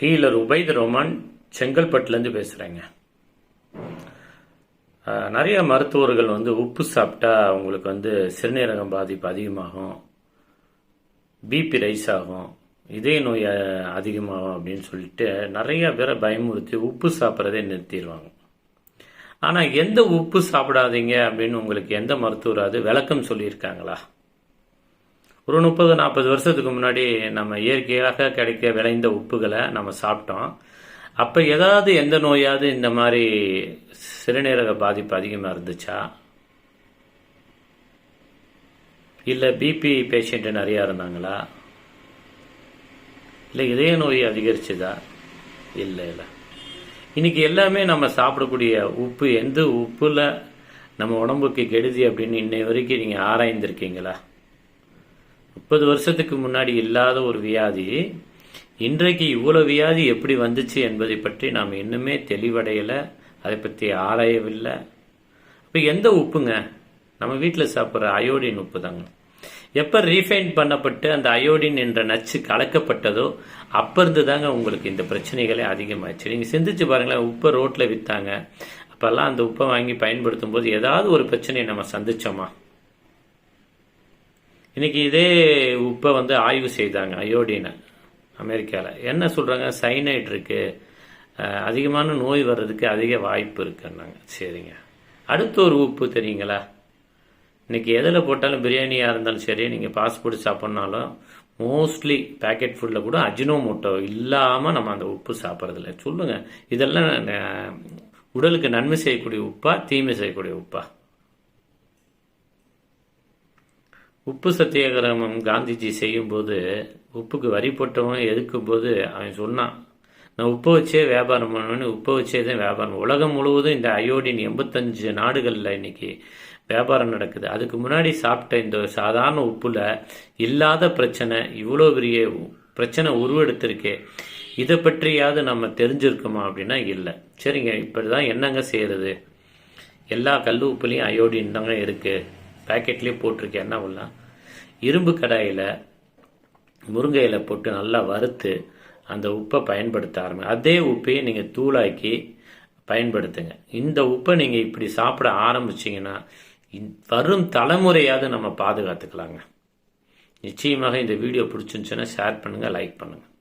Healer Ubaid ரோமான் செங்கல்பட்டுலேருந்து பேசுகிறேங்க நிறைய மருத்துவர்கள் வந்து உப்பு சாப்பிட்டா அவங்களுக்கு வந்து சிறுநீரகம் பாதிப்பு அதிகமாகும். பிபி ரைஸ் ஆகும். இதய நோய் அதிகமாகும் அப்படின்னு சொல்லிட்டு நிறைய பேரை பயமுறுத்தி உப்பு சாப்பிட்றதே நிறுத்திடுவாங்க. ஆனால் எந்த உப்பு சாப்பிடாதீங்க அப்படின்னு உங்களுக்கு எந்த மருத்துவராது விளக்கம் சொல்லியிருக்காங்களா? ஒரு முப்பது நாற்பது வருஷத்துக்கு முன்னாடி நம்ம இயற்கையாக கிடைக்க விளைந்த உப்புகளை நம்ம சாப்பிட்டோம். அப்போ ஏதாவது எந்த நோயாவது இந்த மாதிரி சிறுநீரக பாதிப்பு அதிகமாக இருந்துச்சா? இல்லை பிபி பேஷண்ட் நிறையா இருந்தாங்களா? இல்லை இதய நோய் அதிகரிச்சுதா? இல்லை இல்லை. இன்னைக்கு எல்லாமே நம்ம சாப்பிடக்கூடிய உப்பு எந்த உப்பில் நம்ம உடம்புக்கு கெடுதி அப்படின்னு இன்னை வரைக்கும் நீங்கள் ஆராய்ந்திருக்கீங்களா? முப்பது வருஷத்துக்கு முன்னாடி இல்லாத ஒரு வியாதி இன்றைக்கு இவ்வளோ வியாதி எப்படி வந்துச்சு என்பதை பற்றி நாம் இன்னுமே தெளிவடையலை அதை பற்றி ஆராயவில்லை. இப்போ எந்த உப்புங்க? நம்ம வீட்டில் சாப்பிட்ற அயோடின் உப்பு தாங்க. எப்போ ரீஃபைன் பண்ணப்பட்டு அந்த அயோடின் என்ற நச்சு கலக்கப்பட்டதோ அப்போ இருந்து தாங்க உங்களுக்கு இந்த பிரச்சனைகளே அதிகமாகிடுச்சு நீங்கள் சிந்திச்சு பாருங்களேன் உப்பை ரோட்டில் விற்றாங்க அப்போல்லாம் அந்த உப்பை வாங்கி பயன்படுத்தும் போது ஏதாவது ஒரு பிரச்சனையை நம்ம சந்திச்சோமா? இன்றைக்கி இதே உப்பை வந்து ஆய்வு செய்தாங்க அயோடினை அமெரிக்காவில் என்ன சொல்கிறாங்க சைனைட் இருக்குது அதிகமான நோய் வர்றதுக்கு அதிக வாய்ப்பு இருக்குன்னாங்க. சரிங்க. அடுத்த ஒரு உப்பு தெரியுங்களா? இன்றைக்கி எதில் போட்டாலும் பிரியாணியாக இருந்தாலும் சரி நீங்கள் பாஸ்போர்ட் சாப்பிட்னாலும் மோஸ்ட்லி பேக்கெட் ஃபுட்டில் கூட அஜினோமோட்டோ இல்லாமல் நம்ம அந்த உப்பு சாப்பிட்றதில்ல. சொல்லுங்கள் இதெல்லாம் உடலுக்கு நன்மை செய்யக்கூடிய உப்பா தீமை செய்யக்கூடிய உப்பா? உப்பு சத்தியாகிரகம் காந்திஜி செய்யும்போது உப்புக்கு வரி போட்டவன் எதுக்கும் போது அவன் சொன்னான் நான் உப்பை வச்சே வியாபாரம் பண்ணுவேன்னு உப்பை வச்சே தான் வியாபாரம். உலகம் முழுவதும் இந்த அயோடின் எண்பத்தஞ்சு நாடுகளில் இன்னைக்கு வியாபாரம் நடக்குது. அதுக்கு முன்னாடி சாப்பிட்ட இந்த சாதாரண உப்புல இல்லாத பிரச்சனை இவ்வளோ பெரிய பிரச்சனை உருவெடுத்திருக்கே. இதை பற்றியாவது நம்ம தெரிஞ்சிருக்கோமா அப்படின்னா இல்லை. சரிங்க இப்படி தான் என்னங்க செய்கிறது எல்லா கல் உப்புலையும் அயோடின் தாங்க இருக்குது பேக்கெட்லேயே போட்டிருக்கேன். என்ன பண்ணலாம் இரும்பு கடாயில் முருங்கை இலை போட்டு நல்லா வறுத்து அந்த உப்பை பயன்படுத்த ஆரம்பி அதே உப்பையை நீங்கள் தூளாக்கி பயன்படுத்துங்க. இந்த உப்பை நீங்கள் இப்படி சாப்பிட ஆரம்பிச்சீங்கன்னா வரும் தலைமுறையாவது நம்ம பாதுகாத்துக்கலாங்க. நிச்சயமாக இந்த வீடியோ பிடிச்சிருந்துச்சுன்னா ஷேர் பண்ணுங்கள் லைக் பண்ணுங்கள்